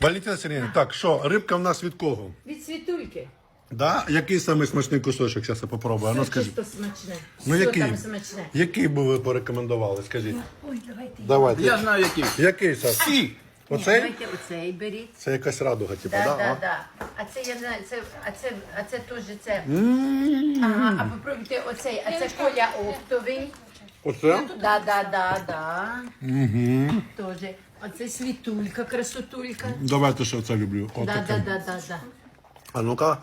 Валентина Сергійовна, так, що, рибка в нас від кого? Від світульки. Да? Який самий смачний кусочок, зараз я попробую. Ну, скажіть. чисто смачне. Ну, Все який? там смачне. Який би ви порекомендували, скажіть? Ой, давайте. Давайте. Я знаю який. Який, Саш? Всі. Оцей? Давайте оцей беріть. Це якась радуга, типу, Да, да? да, А? да. А це я знаю, це, а це, а це теж це. Ага, а попробуйте оцей, а це коля оптовий. Оце? Да, да, да, да. Угу. Тоже. Оце світулька, красотулька. Давайте ще це люблю. Да, Отаке. да, да, да, да. А ну-ка.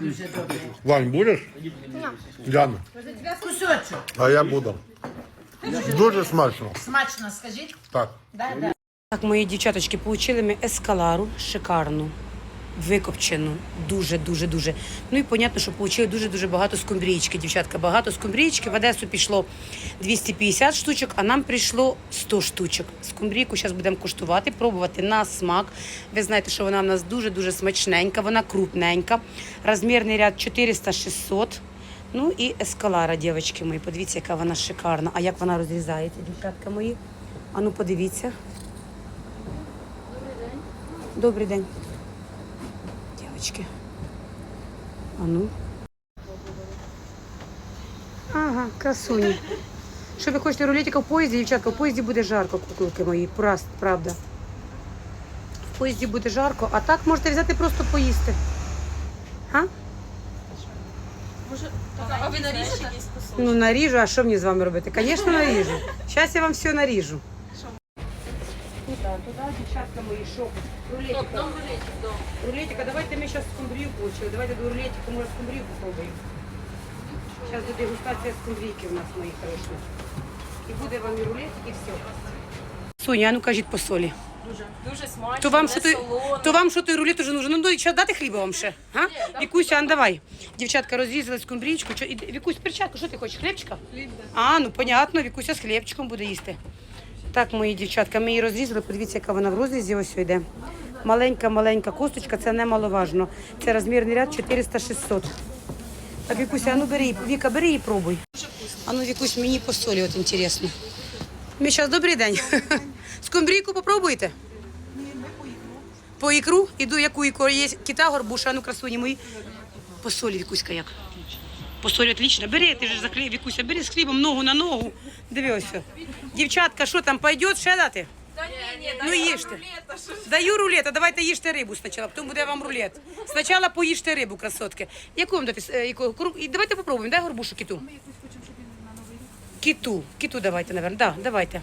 Дуже добре. Вань, будеш? Яна. Кусочок. А я буду. Дуже смачно. Смачно, скажіть. Так. Да, да. Так, мої дівчаточки, получили ми ескалару шикарну, викопчену, дуже, дуже, дуже. Ну і понятно, що получили дуже-дуже багато скумбрійки, дівчатка. Багато скумбрійки. В Одесу пішло 250 штучок, а нам прийшло 100 штучок. Скумбрійку зараз будемо куштувати, пробувати на смак. Ви знаєте, що вона в нас дуже-дуже смачненька, вона крупненька. Розмірний ряд 400-600. Ну і ескалара, дівчатки мої. Подивіться, яка вона шикарна. А як вона розрізається, дівчатка мої? А ну подивіться. Добрий день. Дівчатки. А ну. Ага, красуні. Що ви хочете рулетика в поїзді, дівчатка? В поїзді буде жарко, куколки мої. Праст, правда. В поїзді буде жарко, а так можете взяти просто поїсти. А? А ви наріжете? Ну, наріжу, а що мені з вами робити? Звісно, наріжу. Зараз я вам все наріжу. Туди, туди, дівчатка мої, що? Рулетика. До рулетик, до. Рулетика, давайте ми зараз скумбрію получили. Давайте до рулетика, може, скумбрію попробуємо. Зараз буде дегустація скумбрійки у нас, мої хороші. І буде вам і рулетик, і все. Соня, а ну кажіть по солі. Дуже. Дуже смачно, То вам, що той, солоно. то вам що той рулет уже нужен? Ну, зараз дати хліба вам ще? А? Вікуся, а ну давай. Дівчатка розрізали скумбрічку. І- Вікусь, перчатку, що ти хочеш? Хлібчика? А, ну понятно, Вікуся з хлібчиком буде їсти. Так, мої дівчатка, ми її розрізали, подивіться, яка вона в розрізі ось йде. Маленька-маленька косточка, це немаловажно. Це розмірний ряд 400-600. Так, Вікуся, а ну бери. Віка, бери і пробуй. А ну, Вікусь, мені по солі, от інтересно. Ми зараз добрий день. Скумбрійку попробуйте? По ікру? Іду, яку ікру? Є кита, горбуша, ну красуні мої. По солі, Вікуська, як? По солі отлично. Бери, ти ж за хліб, Вікуся, бери з хлібом ногу на ногу. Диви ось. Дівчатка, що там, пойдет ще дати? Ну, їжте. рулета. Даю рулет, а давайте їжте рибу спочатку, потім буде вам рулет. Спочатку поїжте рибу, красотки. Яку вам дати? е, Яку? Кру- І давайте попробуємо, дай горбушу киту. Киту, киту давайте, наверное. Да, давайте.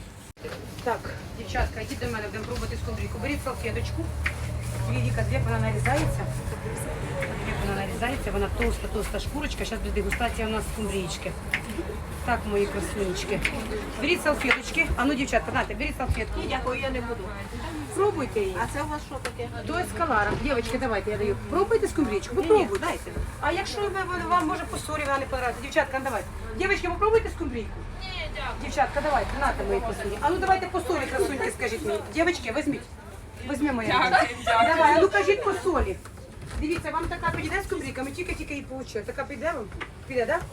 Так, дівчатка, йдіть до мене, будемо пробувати скумбрійку. Беріть салфеточку. Віка, як вона нарізається. Як вона нарізається, вона толста шкурочка. Зараз буде дегустація у нас скумбрійки. Так, мої красунечки. Беріть салфеточки. А ну, дівчатка, знаєте, беріть салфетку. Дякую, я не буду. Пробуйте її. А це у вас що таке? До ескалара. Дівчатки, давайте я даю. Пробуйте скумбрічку, попробуйте. дайте. А якщо ви, вам може по солі вона не подобається, дівчатка, ну давайте. Дівчатки, попробуйте скумбрійку. Дівчатка, давайте, нате мої посуді. А ну давайте по солі, красуньки, скажіть мені. Дівчатки, візьміть. Візьми моя. Дякую, дякую. Давай, а ну кажіть по солі. Дивіться, вам така підійде скумбрійка, ми тільки-тільки її получили. Така піде вам? Піде, так? Да?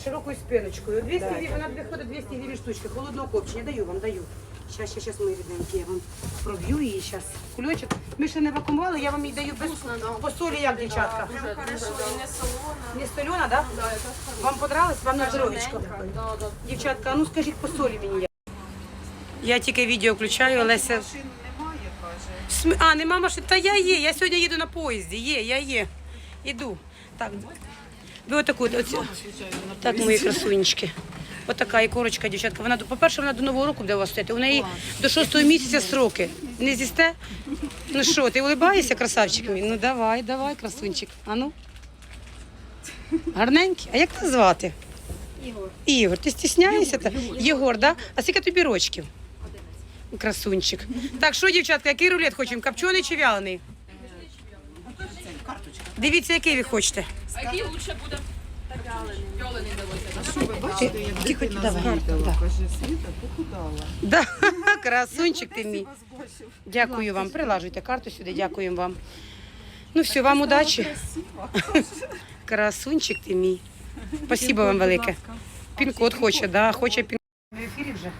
З широкою спиночкою. 200 гривень, вона виходить 200 гривень штучка. Холодного копчення. Даю вам, даю. Щас, щас, щас, мої рідненькі, я вам проб'ю її зараз. Кульочок. Ми ще не вакуумували, я вам її даю без по солі, як дівчатка. Дуже хорошо, і не солоно. Не солена, да? Вам понравилось? Вам на здоров'ячко? Да, да. Дівчатка, а ну скажіть по солі мені. Я тільки відео включаю, Олеся. См- А, нема машин. Та я є. Я сьогодні їду на поїзді. Є, я є. Іду. Так. Ви отаку. Оці... Так, мої красунечки. Отака ікорочка, дівчатка. Вона, до- по-перше, вона до Нового року буде у вас стояти. У неї до шостого місяця сроки. Не зісте? Ну що, ти улибаєшся, красавчик мій? Ну давай, давай, красунчик. А ну. Гарненький. А як тебе звати? Ігор. Ігор, ти стісняєшся? та? Єгор, да? А скільки тобі рочків? Красунчик. Так, що, дівчатка, який рулет хочемо? Копчений чи вялений? Дивіться, який ви хочете. А який лучше буде? Вялений давайте. Тихо, давай. Да. Да. Красунчик ти мій. Дякую вам. Прилажуйте карту сюди, дякуємо вам. Ну все, вам удачі. Красунчик ти мій. Спасибо вам велике. Пін-код хоче, да, хоче пін. В ефірі вже?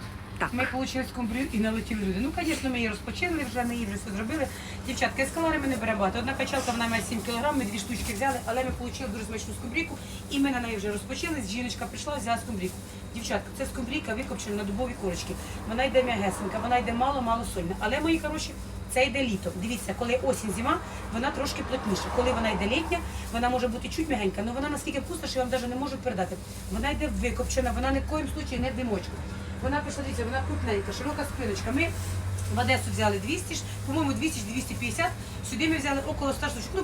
Так. Ми отримали скумбрію і налетіли люди. Ну, звісно, ми її розпочали вже, ми її вже все зробили. Дівчатка, ескалари ми не багато. Одна качалка вона має 7 кг, ми дві штучки взяли, але ми отримали дуже смачну скумбрійку і ми на неї вже розпочали. Жіночка прийшла, взяла скумбрійку. Дівчатка, це скумбрійка викопчена на дубові корочки. Вона йде м'ягесенька, вона йде мало-мало сольна. Але, мої хороші, це йде літо. Дивіться, коли осінь зима, вона трошки плотніша. Коли вона йде літня, вона може бути чуть м'ягенька, але вона настільки вкусна, що я вам навіть не можу передати. Вона йде викопчена, вона ні в коїм случаї не димочка. Вона пішла, дивіться, вона крупненька, широка спиночка. Ми в Одесу взяли 200, по-моєму, 200-250. Сюди ми взяли около 100 штук. Ну,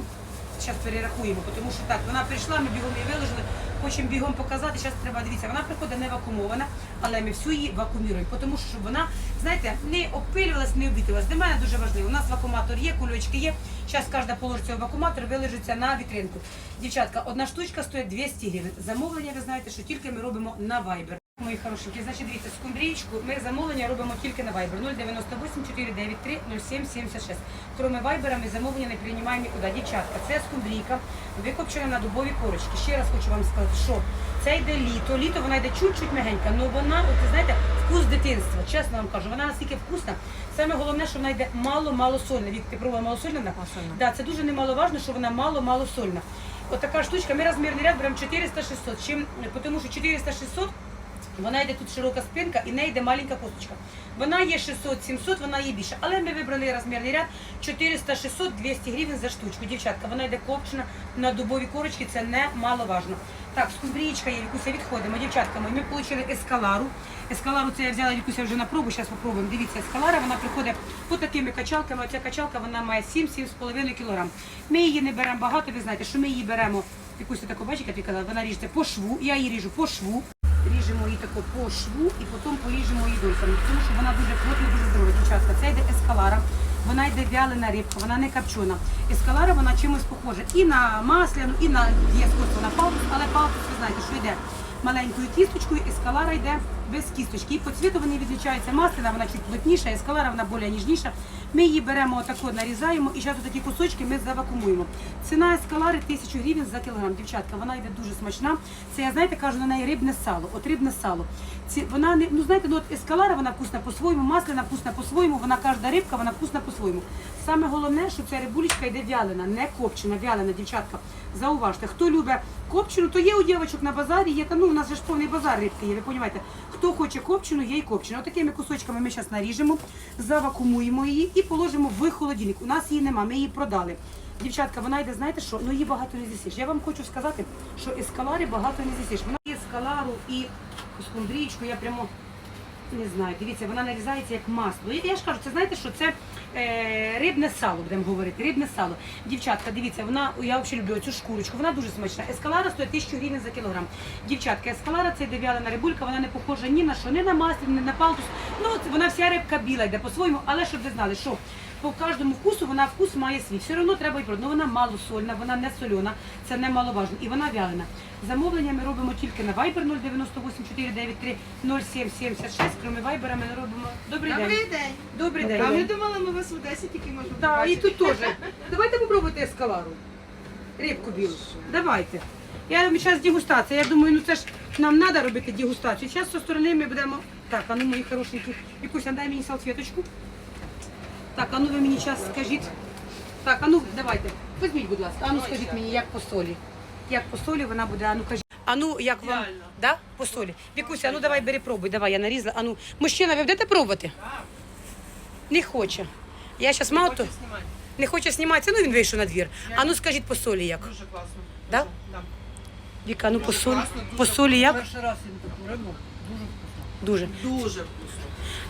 зараз перерахуємо, тому що так, вона прийшла, ми бігом її виложили, хочемо бігом показати. Зараз треба дивіться, вона приходить не вакуумована, але ми всю її вакууміруємо, тому що вона, знаєте, не обпилювалась, не обітилась. Для мене дуже важливо. У нас вакууматор є, кульочки є. Зараз кожна положиться в вакууматор, вилежиться на вітринку. Дівчатка, одна штучка стоїть 200 гривень. Замовлення, ви знаєте, що тільки ми робимо на Viber. Мої хорошенькі, значить, дивіться, скумбрічку ми замовлення робимо тільки на Viber 098 493 0776. Кроме Viber ми замовлення не приймаємо нікуди. Дівчатка, це скумбрійка, викопчена на дубові корочки. Ще раз хочу вам сказати, що це йде літо. Літо вона йде чуть-чуть мягенька, але вона, от знаєте, вкус дитинства. Чесно вам кажу, вона настільки вкусна. Саме головне, що вона йде мало-мало сольна. Вік, ти пробувала малосольна? Да? Да, це дуже немаловажно, що вона мало-мало сольна. От така штучка, ми розмірний ряд беремо 400-600. Чим? Тому що 400-600 вона йде тут широка спинка і в неї йде маленька косточка. Вона є 600-700, вона є більше. Але ми вибрали розмірний ряд 400-600, 200 гривень за штучку. Дівчатка, вона йде копчена на дубові корочки, це не маловажно. Так, скумбрічка є, Вікуся, відходимо. Дівчатка ми отримали ескалару. Ескалару це я взяла Вікуся вже на пробу, зараз попробуємо. Дивіться, ескалара, вона приходить по такими качалками. Оця качалка вона має 7-7,5 кг. Ми її не беремо багато, ви знаєте, що ми її беремо, Вікуся таку бачите, я казала, вона ріжеться по шву, я її ріжу по шву. Ріжемо її тако по шву і потім поріжемо її дольками, тому що вона дуже плотна, дуже здорова. Дівчатка, це йде ескалара. Вона йде вялена рибка, вона не копчена. Ескалара вона чимось похожа і на масляну, і на є сходство на палтус, але палтус, ви знаєте, що йде маленькою кісточкою, ескалара йде без кісточки. І по цвіту вони відрізняються масляна, вона чуть плотніша, ескалара вона більш ніжніша. Ми її беремо отако, нарізаємо і зараз такі кусочки ми завакумуємо. Ціна ескалари 1000 гривень за кілограм. Дівчатка, вона йде дуже смачна. Це я знаєте, кажу на неї рибне сало. От рибне сало. Ці, вона не ну знаєте, ну от ескалара вона вкусна по-своєму, масляна вкусна по-своєму, вона кожна рибка, вона вкусна по-своєму. Саме головне, що ця рибулечка йде вялена, не копчена, вялена, дівчатка. Зауважте, хто любить копчену, то є у дівчаток на базарі, є ну у нас же ж повний базар рибки є, ви розумієте. Хто хоче копчену, є і копчену. Отакими кусочками ми зараз наріжемо, завакумуємо її і положимо в холодильник. У нас її нема, ми її продали. Дівчатка, вона йде, знаєте що? Ну її багато не з'їсиш. Я вам хочу сказати, що ескалари багато не з'їсиш. Вона є ескалару і скумбрічку, я прямо не знаю, дивіться, вона нарізається як масло. І я ж кажу, це знаєте, що це рибне сало, будемо говорити, рибне сало. Дівчатка, дивіться, вона, я взагалі люблю цю шкурочку, вона дуже смачна. Ескалара стоїть 1000 гривень за кілограм. Дівчатка, ескалара це дев'ялена рибулька, вона не похожа ні на що, ні на маслі, ні на палтус. Ну, вона вся рибка біла йде по-своєму, але щоб ви знали, що по кожному вкусу вона вкус має свій. Все одно треба і продати. Ну, вона малосольна, вона не сольона, це не маловажно. І вона вялена. Замовлення ми робимо тільки на Viber 098 493 0776. Крім Viber ми не робимо. Добрий, Добрий день. день. Добрий А день. ми думали, ми вас в Одесі тільки можемо Так, і побачити. тут теж. Давайте попробуйте ескалару. Рибку білу. Давайте. Я зараз дегустація. Я думаю, ну це ж нам треба робити дегустацію. Зараз зі сторони ми будемо. Так, а ну мої хорошенькі. Вікуся, дай мені салфеточку. Так, а ну ви мені зараз скажіть. Так, а ну давайте. Візьміть, будь ласка. А ну скажіть мені, як по солі. Як по солі вона буде, а ну кажіть. А ну як вам? Ідеально. Да? По солі. Вікуся, а ну давай бери пробуй, давай, я нарізала. А ну, мужчина, ви будете пробувати? Не хоче. Я зараз мало то. знімати. Не хоче зніматися, ну він вийшов на двір. А ну скажіть по солі як. Дуже класно. Да? Да. Віка, ну по солі. дуже По солі як? Перший раз їм таку рибу. Дуже. Дуже вкусно.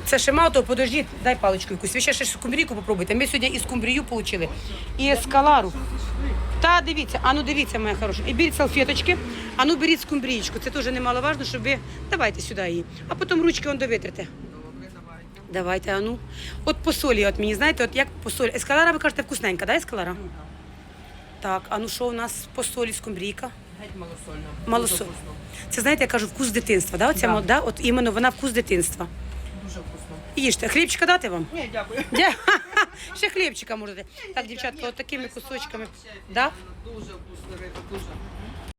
Це ще мало того, подождіть, дай паличку якусь. Ви ще ще скумбрійку попробуйте. Ми сьогодні і скумбрію отримали, і ескалару. Та дивіться, а ну дивіться, моя хороша. І беріть салфеточки, а ну беріть скумбрійку. Це теж немаловажно, щоб ви. Давайте сюди її. А потім ручки он довитрите. Давайте, а ну. От по солі, от мені, знаєте, от як по солі. Ескалара, ви кажете, вкусненька, да, ескалара? Так, а ну що у нас по солі скумбрійка? Геть малосольно. Малосоль. Дуже вкусно. Це знаєте, я кажу, вкус дитинства. Да? Оця, да? От іменно вона вкус дитинства. Їжте, хлібчика дати вам? Ні, дякую. Дя- Ще хлібчика можете. Так, дівчатка, от такими кусочками. Да? Дуже вкусно дуже.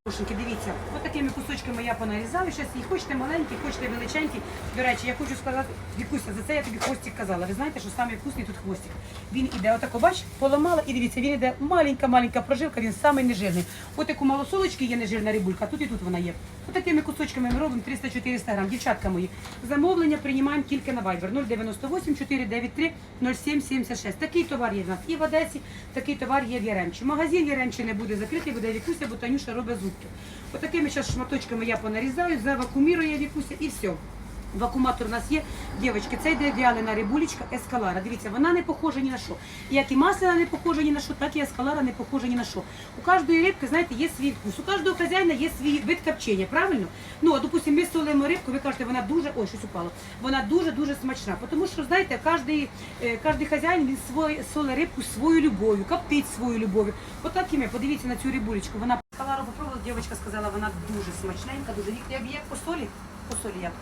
Дивіться, от такими кусочками я понарізаю. Зараз їх хочете маленькі, хочете величенькі. До речі, я хочу сказати, Вікуся, за це я тобі хвостик казала. Ви знаєте, що самий вкусний тут хвостик. Він іде, отако, бач, поламала, і дивіться, він іде маленька-маленька прожилка, він самий нежирний. От як у малосолочки є нежирна рибулька, тут і тут вона є. От такими кусочками ми робимо 300-400 грам. Дівчатка мої, замовлення приймаємо тільки на Viber 098 493 0776. Такий товар є в нас і в Одесі, такий товар є в Яремчі. Магазин Яремчі не буде закритий, буде Вікуся, бо Танюша робить зубки. От такими зараз шматочками я понарізаю, завакумірує Вікуся і все. Вакууматор у нас є. Дівчатки, це йде вялена рибулечка ескалара. Дивіться, вона не похожа ні на що. Як і масляна не похожа ні на що, так і ескалара не похожа ні на що. У кожної рибки, знаєте, є свій вкус. У кожного хазяїна є свій вид копчення, правильно? Ну, а допустим, ми солимо рибку, ви кажете, вона дуже, ой, щось упало. Вона дуже-дуже смачна. Тому що, знаєте, е, хазяїн він свой, соле рибку свою любов'ю, коптить свою любов'ю. Отак і ми, подивіться на цю рибулечку. Вона ескалару попробувала, дівчинка сказала, вона дуже смачненька, дуже як, як по солі, по солі як.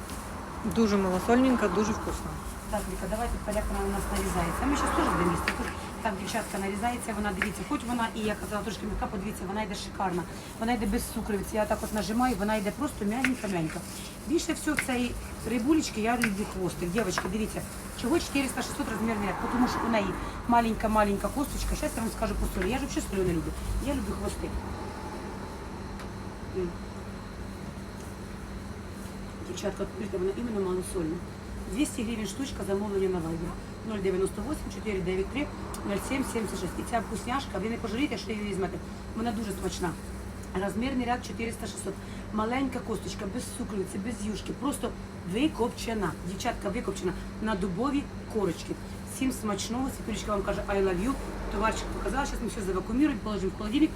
Дуже малосольненько, дуже вкусно. Так, Віка, давайте поляк вона у нас нарізається. Ми зараз теж будемо їсти. Тут так дівчатка нарізається, вона дивіться, хоч вона і я казала трошки м'яка, подивіться, вона йде шикарна. Вона йде без цукровиці. Я так от нажимаю, вона йде просто м'ягенька-м'ягенька. Більше всього цієї рибулечки я люблю хвостик. Дівчатки, дивіться, чого 400-600 розмірний ряд, тому що у неї маленька-маленька косточка. Зараз я вам скажу по солі. Я ж взагалі солю не люблю. Я люблю хвости. Дівчатка, відкрите, вона іменно малосольна. 200 гривень штучка замовлення на вайбер. 098 493 0776. І ця вкусняшка, ви не пожалієте, що її візьмете. Вона дуже смачна. Розмірний ряд 400-600. Маленька косточка, без цукровиці, без юшки. Просто викопчена. Дівчатка викопчена на дубові корочки. Всім смачного. Світулечка вам каже I love you. Товарчик показала, зараз ми все завакуміруємо, положимо в холодильник.